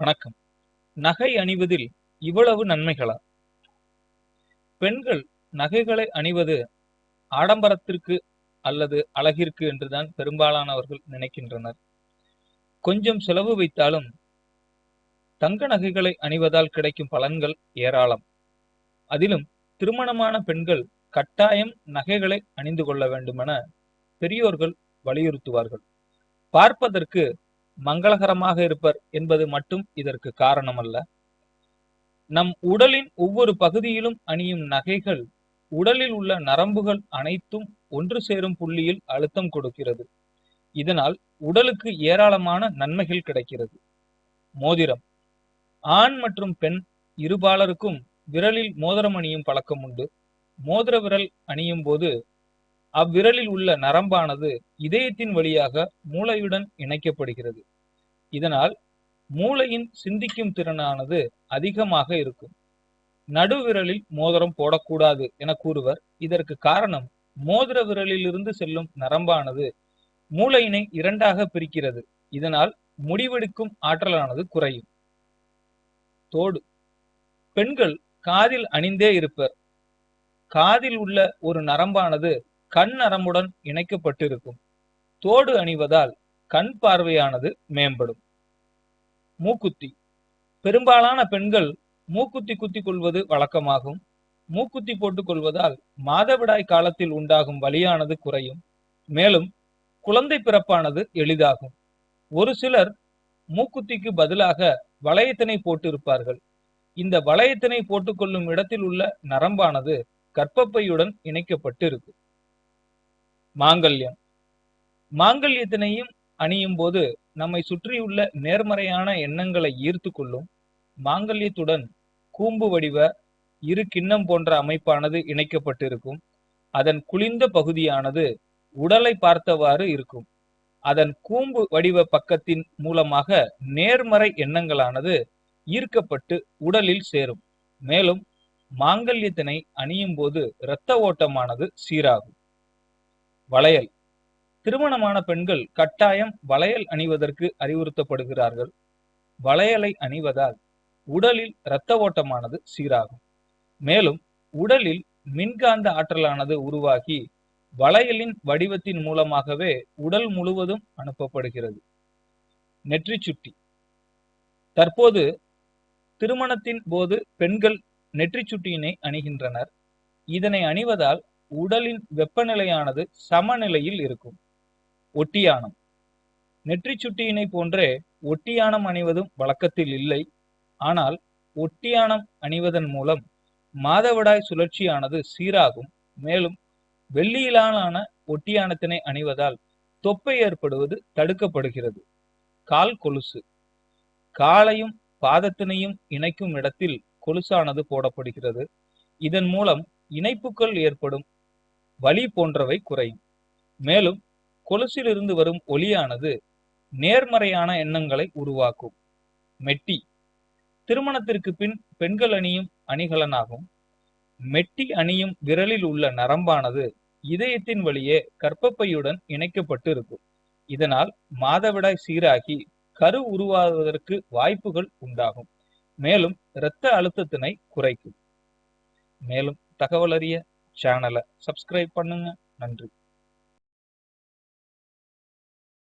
வணக்கம். நகை அணிவதில் இவ்வளவு நன்மைகளா? பெண்கள் நகைகளை அணிவது ஆடம்பரத்திற்கு அல்லது அழகிற்கு என்றுதான் பெரும்பாலானவர்கள் நினைக்கின்றனர். கொஞ்சம் செலவு வைத்தாலும் தங்க நகைகளை அணிவதால் கிடைக்கும் பலன்கள் ஏராளம். அதிலும் திருமணமான பெண்கள் கட்டாயம் நகைகளை அணிந்து கொள்ள வேண்டுமென பெரியோர்கள் வலியுறுத்துவார்கள். பார்ப்பதற்கு மங்களகரமாக இருப்பர் என்பது மட்டும் இதற்கு காரணமல்ல. நம் உடலின் ஒவ்வொரு பகுதியிலும் அணியும் நகைகள் உடலில் உள்ள நரம்புகள் அனைத்தும் ஒன்று சேரும் புள்ளியில் அழுத்தம் கொடுக்கிறது. இதனால் உடலுக்கு ஏராளமான நன்மைகள் கிடைக்கிறது. மோதிரம். ஆண் மற்றும் பெண் இருபாலருக்கும் விரலில் மோதிரம் அணியும் பழக்கம் உண்டு. மோதிர விரல் அணியும் போது அவ்விரலில் உள்ள நரம்பானது இதயத்தின் வழியாக மூளையுடன் இணைக்கப்படுகிறது. இதனால் மூளையின் சிந்திக்கும் திறனானது அதிகமாக இருக்கும். நடுவிரலில் மோதிரம் போடக்கூடாது என கூறுவர். இதற்கு காரணம் மோதிர விரலிலிருந்து செல்லும் நரம்பானது மூளையினை இரண்டாக பிரிக்கிறது. இதனால் முடிவெடுக்கும் ஆற்றலானது குறையும். தோடு. பெண்கள் காதில் அணிந்தே இருப்பர். காதில் உள்ள ஒரு நரம்பானது கண் நரம்புடன் இணைக்கப்பட்டிருக்கும். தோடு அணிவதால் கண் பார்வையானது மேம்படும். மூக்குத்தி. பெரும்பாலான பெண்கள் மூக்குத்தி குத்திக் கொள்வது வழக்கமாகும். மூக்குத்தி போட்டுக் கொள்வதால் மாதவிடாய் காலத்தில் உண்டாகும் வலியானது குறையும். மேலும் குழந்தை பிறப்பானது எளிதாகும். ஒரு சிலர் மூக்குத்திக்கு பதிலாக வளையத்தினை போட்டிருப்பார்கள். இந்த வளையத்தினை போட்டுக்கொள்ளும் இடத்தில் உள்ள நரம்பானது கர்ப்பப்பையுடன் இணைக்கப்பட்டு இருக்கும் மாங்கல்யம். மாங்கல்யத்தினையும் அணியும் போது நம்மை சுற்றியுள்ள நேர்மறையான எண்ணங்களை ஈர்த்து கொள்ளும் மாங்கல்யத்துடன் கூம்பு வடிவ இரு கிண்ணம் போன்ற அமைப்பானது இணைக்கப்பட்டிருக்கும். அதன் குளிர்ந்த பகுதியானது உடலை பார்த்தவாறு இருக்கும். அதன் கூம்பு வடிவ பக்கத்தின் மூலமாக நேர்மறை எண்ணங்களானது ஈர்க்கப்பட்டு உடலில் சேரும். மேலும் மாங்கல்யத்தினை அணியும் போது இரத்த ஓட்டமானது சீராகும். வளையல். திருமணமான பெண்கள் கட்டாயம் வளையல் அணிவதற்கு அறிவுறுத்தப்படுகிறார்கள். வளையலை அணிவதால் உடலில் இரத்த ஓட்டமானது சீராகும். மேலும் உடலில் மின்காந்த ஆற்றலானது உருவாகி வளையலின் வடிவத்தின் மூலமாகவே உடல் முழுவதும் அனுப்பப்படுகிறது. நெற்றி சுட்டி. தற்போது திருமணத்தின் போது பெண்கள் நெற்றி சுட்டியினை அணிகின்றனர். இதனை அணிவதால் உடலின் வெப்பநிலையானது சமநிலையில் இருக்கும். ஒட்டியானம் நெற்றி சுட்டியினை போன்றே ஒட்டியானம் அணிவதும் வழக்கத்தில் இல்லை. ஆனால் ஒட்டியானம் அணிவதன் மூலம் மாதவிடாய் சுழற்சியானது சீராகும். மேலும் வெள்ளியிலான ஒட்டியானத்தினை அணிவதால் தொப்பை ஏற்படுவது தடுக்கப்படுகிறது. கால் கொலுசு. காலையும் பாதத்தினையும் இணைக்கும் இடத்தில் கொலுசானது போடப்படுகிறது. இதன் மூலம் இணைப்புகள் ஏற்படும். வலி போன்றவை குறையும். மேலும் கொலுசிலிருந்து வரும் ஒலியானது நேர்மறையான எண்ணங்களை உருவாக்கும். மெட்டி. திருமணத்திற்கு பின் பெண்கள் அணியும் அணிகலனாகும். மெட்டி அணியும் விரலில் உள்ள நரம்பானது இதயத்தின் வழியே கற்பப்பையுடன் இணைக்கப்பட்டு இருக்கும் இதனால் மாதவிடாய் சீராகி கரு உருவாவதற்கு வாய்ப்புகள் உண்டாகும். மேலும் இரத்த அழுத்தத்தினை குறைக்கும். மேலும் தகவல் அறிய சேனலை சப்ஸ்கிரைப் பண்ணுங்க. நன்றி.